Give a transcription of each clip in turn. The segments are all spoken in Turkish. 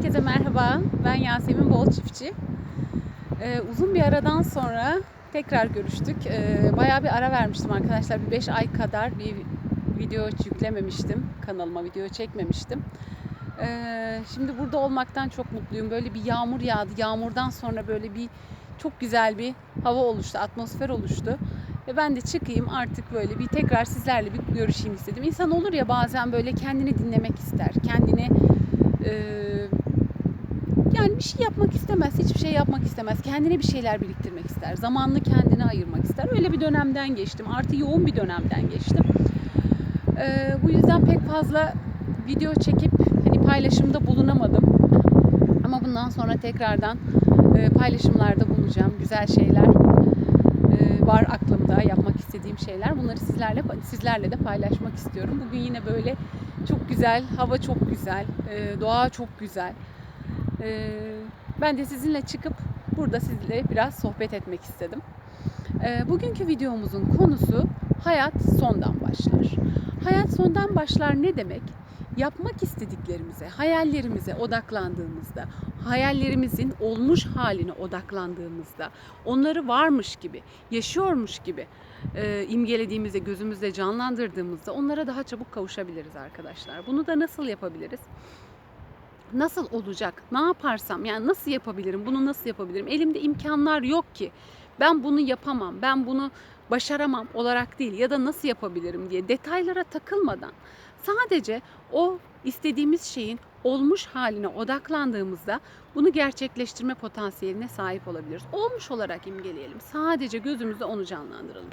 Herkese merhaba. Ben Yasemin Bol Çiftçi. Ee, uzun bir aradan sonra tekrar görüştük. Ee, bayağı bir ara vermiştim arkadaşlar. Bir 5 ay kadar bir video yüklememiştim. Kanalıma video çekmemiştim. Ee, şimdi burada olmaktan çok mutluyum. Böyle bir yağmur yağdı. Yağmurdan sonra böyle bir çok güzel bir hava oluştu, atmosfer oluştu. Ve ben de çıkayım artık böyle bir tekrar sizlerle bir görüşeyim istedim. İnsan olur ya bazen böyle kendini dinlemek ister. Kendini e, yani bir şey yapmak istemez, hiçbir şey yapmak istemez. Kendine bir şeyler biriktirmek ister. Zamanını kendine ayırmak ister. Öyle bir dönemden geçtim. Artı yoğun bir dönemden geçtim. E, bu yüzden pek fazla video çekip hani paylaşımda bulunamadım. Ama bundan sonra tekrardan e, paylaşımlarda bulunacağım. Güzel şeyler e, var aklımda yapmak istediğim şeyler. Bunları sizlerle sizlerle de paylaşmak istiyorum. Bugün yine böyle çok güzel, hava çok güzel, e, doğa çok güzel. E, ben de sizinle çıkıp burada sizinle biraz sohbet etmek istedim. E, bugünkü videomuzun konusu hayat sondan başlar. Hayat sondan başlar ne demek? Yapmak istediklerimize, hayallerimize odaklandığımızda, hayallerimizin olmuş haline odaklandığımızda, onları varmış gibi, yaşıyormuş gibi e, imgelediğimizde, gözümüzde canlandırdığımızda onlara daha çabuk kavuşabiliriz arkadaşlar. Bunu da nasıl yapabiliriz? Nasıl olacak? Ne yaparsam, yani nasıl yapabilirim? Bunu nasıl yapabilirim? Elimde imkanlar yok ki. Ben bunu yapamam, ben bunu başaramam olarak değil ya da nasıl yapabilirim diye detaylara takılmadan sadece o istediğimiz şeyin olmuş haline odaklandığımızda bunu gerçekleştirme potansiyeline sahip olabiliriz. Olmuş olarak imgeleyelim. Sadece gözümüzde onu canlandıralım.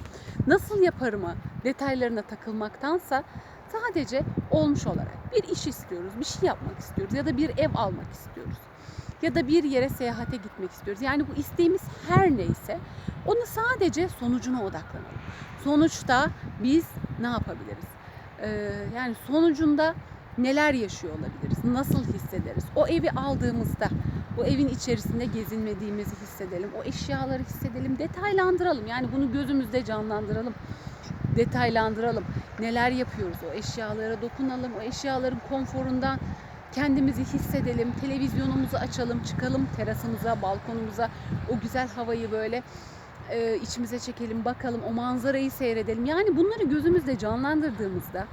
Nasıl yaparımı detaylarına takılmaktansa sadece olmuş olarak bir iş istiyoruz, bir şey yapmak istiyoruz ya da bir ev almak istiyoruz. Ya da bir yere seyahate gitmek istiyoruz. Yani bu isteğimiz her neyse onu sadece sonucuna odaklanalım. Sonuçta biz ne yapabiliriz? Ee, yani sonucunda neler yaşıyor olabiliriz? Nasıl hissederiz? O evi aldığımızda o evin içerisinde gezinmediğimizi hissedelim. O eşyaları hissedelim, detaylandıralım. Yani bunu gözümüzde canlandıralım. Detaylandıralım. Neler yapıyoruz? O eşyalara dokunalım. O eşyaların konforundan kendimizi hissedelim. Televizyonumuzu açalım, çıkalım terasımıza, balkonumuza. O güzel havayı böyle e, içimize çekelim, bakalım, o manzarayı seyredelim. Yani bunları gözümüzde canlandırdığımızda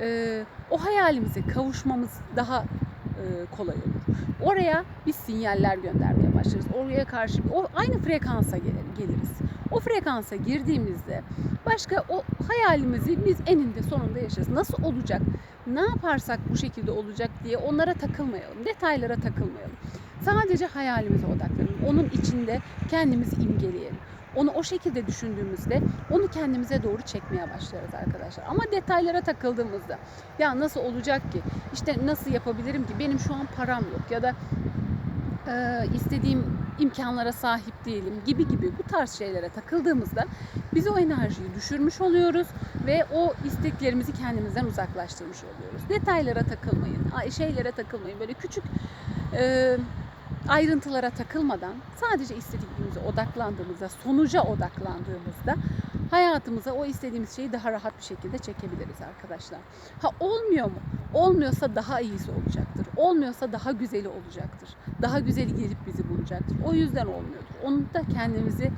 e, o hayalimize kavuşmamız daha e, kolay olur. Oraya biz sinyaller göndermeye başlarız. Oraya karşı o aynı frekansa gelir, geliriz. O frekansa girdiğimizde başka o hayalimizi biz eninde sonunda yaşarız. Nasıl olacak? Ne yaparsak bu şekilde olacak diye onlara takılmayalım. Detaylara takılmayalım. Sadece hayalimize odaklanalım. Onun içinde kendimizi imgeleyelim. Onu o şekilde düşündüğümüzde onu kendimize doğru çekmeye başlarız arkadaşlar. Ama detaylara takıldığımızda ya nasıl olacak ki? İşte nasıl yapabilirim ki? Benim şu an param yok ya da e, istediğim imkanlara sahip değilim gibi gibi bu tarz şeylere takıldığımızda biz o enerjiyi düşürmüş oluyoruz ve o isteklerimizi kendimizden uzaklaştırmış oluyoruz. Detaylara takılmayın, şeylere takılmayın. Böyle küçük e, ayrıntılara takılmadan sadece istediğimize odaklandığımızda, sonuca odaklandığımızda hayatımıza o istediğimiz şeyi daha rahat bir şekilde çekebiliriz arkadaşlar. Ha olmuyor mu? Olmuyorsa daha iyisi olacaktır. Olmuyorsa daha güzeli olacaktır. Daha güzeli gelip bizi bulacaktır. O yüzden olmuyordur. Onu da kendimizi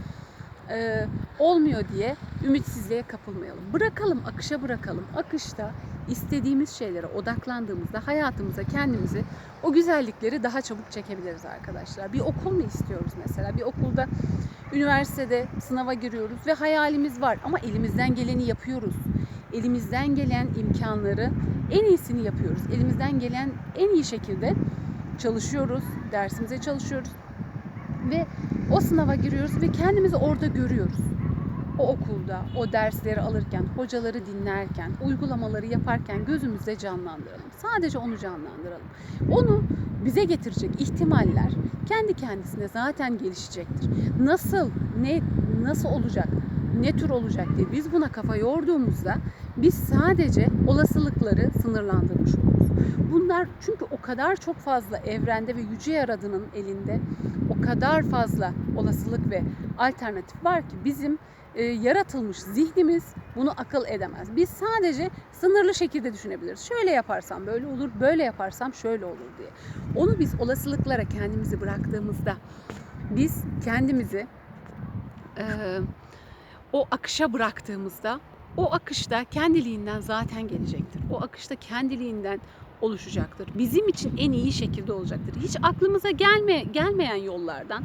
e, olmuyor diye ümitsizliğe kapılmayalım. Bırakalım, akışa bırakalım. Akışta istediğimiz şeylere odaklandığımızda hayatımıza kendimizi o güzellikleri daha çabuk çekebiliriz arkadaşlar. Bir okul mu istiyoruz mesela? Bir okulda üniversitede sınava giriyoruz ve hayalimiz var ama elimizden geleni yapıyoruz. Elimizden gelen imkanları en iyisini yapıyoruz. Elimizden gelen en iyi şekilde çalışıyoruz, dersimize çalışıyoruz ve o sınava giriyoruz ve kendimizi orada görüyoruz o okulda, o dersleri alırken, hocaları dinlerken, uygulamaları yaparken gözümüzde canlandıralım. Sadece onu canlandıralım. Onu bize getirecek ihtimaller kendi kendisine zaten gelişecektir. Nasıl, ne nasıl olacak, ne tür olacak diye biz buna kafa yorduğumuzda biz sadece olasılıkları sınırlandırmış oluruz. Bunlar çünkü o kadar çok fazla evrende ve yüce yaradının elinde o kadar fazla olasılık ve alternatif var ki bizim e, yaratılmış zihnimiz bunu akıl edemez. Biz sadece sınırlı şekilde düşünebiliriz. Şöyle yaparsam böyle olur, böyle yaparsam şöyle olur diye. Onu biz olasılıklara kendimizi bıraktığımızda biz kendimizi e, o akışa bıraktığımızda o akışta kendiliğinden zaten gelecektir. O akışta kendiliğinden oluşacaktır. Bizim için en iyi şekilde olacaktır. Hiç aklımıza gelme, gelmeyen yollardan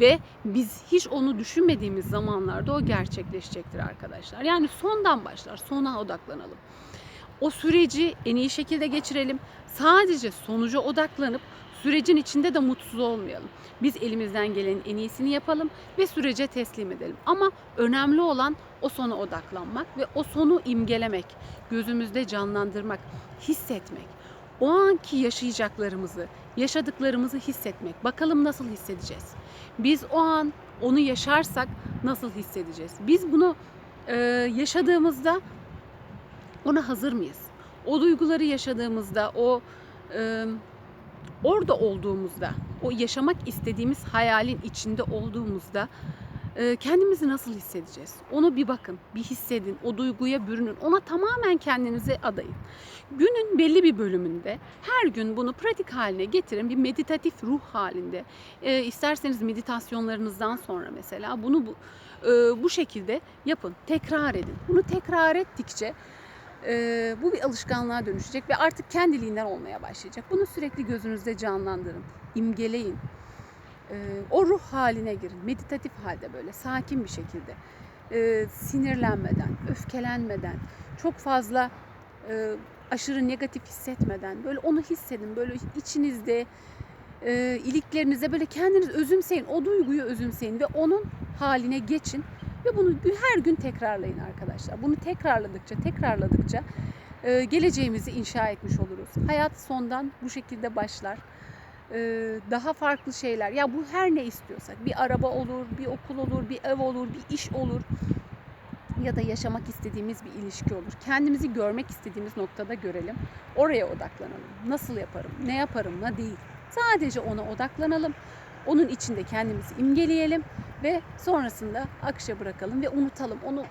ve biz hiç onu düşünmediğimiz zamanlarda o gerçekleşecektir arkadaşlar. Yani sondan başlar, sona odaklanalım. O süreci en iyi şekilde geçirelim. Sadece sonuca odaklanıp sürecin içinde de mutsuz olmayalım. Biz elimizden gelenin en iyisini yapalım ve sürece teslim edelim. Ama önemli olan o sona odaklanmak ve o sonu imgelemek, gözümüzde canlandırmak, hissetmek. O anki yaşayacaklarımızı, yaşadıklarımızı hissetmek. Bakalım nasıl hissedeceğiz? Biz o an onu yaşarsak nasıl hissedeceğiz? Biz bunu e, yaşadığımızda ona hazır mıyız? O duyguları yaşadığımızda, o e, orada olduğumuzda, o yaşamak istediğimiz hayalin içinde olduğumuzda e, kendimizi nasıl hissedeceğiz? Onu bir bakın, bir hissedin, o duyguya bürünün, ona tamamen kendinizi adayın. Günün belli bir bölümünde her gün bunu pratik haline getirin, bir meditatif ruh halinde. E, isterseniz meditasyonlarınızdan sonra mesela bunu bu, e, bu şekilde yapın, tekrar edin. Bunu tekrar ettikçe e, bu bir alışkanlığa dönüşecek ve artık kendiliğinden olmaya başlayacak. Bunu sürekli gözünüzde canlandırın, imgeleyin. E, o ruh haline girin, meditatif halde böyle sakin bir şekilde. E, sinirlenmeden, öfkelenmeden, çok fazla e, aşırı negatif hissetmeden böyle onu hissedin. Böyle içinizde e, iliklerinize böyle kendiniz özümseyin. O duyguyu özümseyin ve onun haline geçin. Ve bunu her gün tekrarlayın arkadaşlar. Bunu tekrarladıkça, tekrarladıkça e, geleceğimizi inşa etmiş oluruz. Hayat sondan bu şekilde başlar. E, daha farklı şeyler. Ya bu her ne istiyorsak. Bir araba olur, bir okul olur, bir ev olur, bir iş olur. Ya da yaşamak istediğimiz bir ilişki olur. Kendimizi görmek istediğimiz noktada görelim. Oraya odaklanalım. Nasıl yaparım, ne yaparım, ne değil. Sadece ona odaklanalım. Onun içinde kendimizi imgeleyelim ve sonrasında akışa bırakalım ve unutalım. Onu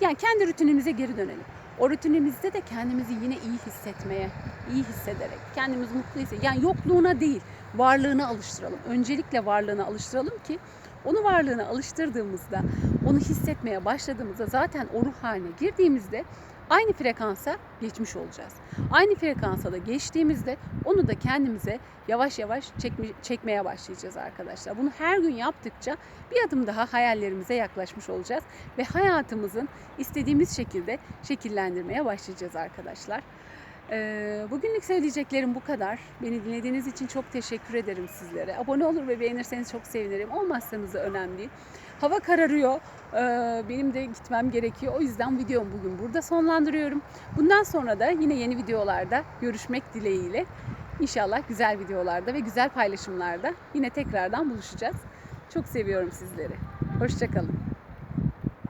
yani kendi rutinimize geri dönelim. O rutinimizde de kendimizi yine iyi hissetmeye, iyi hissederek, kendimizi mutlu hissederek, yani yokluğuna değil, varlığına alıştıralım. Öncelikle varlığına alıştıralım ki onu varlığına alıştırdığımızda, onu hissetmeye başladığımızda zaten o ruh haline girdiğimizde aynı frekansa geçmiş olacağız. Aynı frekansa da geçtiğimizde onu da kendimize yavaş yavaş çekme, çekmeye başlayacağız arkadaşlar. Bunu her gün yaptıkça bir adım daha hayallerimize yaklaşmış olacağız ve hayatımızın istediğimiz şekilde şekillendirmeye başlayacağız arkadaşlar. Ee, bugünlük söyleyeceklerim bu kadar. Beni dinlediğiniz için çok teşekkür ederim sizlere. Abone olur ve beğenirseniz çok sevinirim. Olmazsanız da önemli değil. Hava kararıyor. Ee, benim de gitmem gerekiyor. O yüzden videomu bugün burada sonlandırıyorum. Bundan sonra da yine yeni videolarda görüşmek dileğiyle. İnşallah güzel videolarda ve güzel paylaşımlarda yine tekrardan buluşacağız. Çok seviyorum sizleri. Hoşçakalın.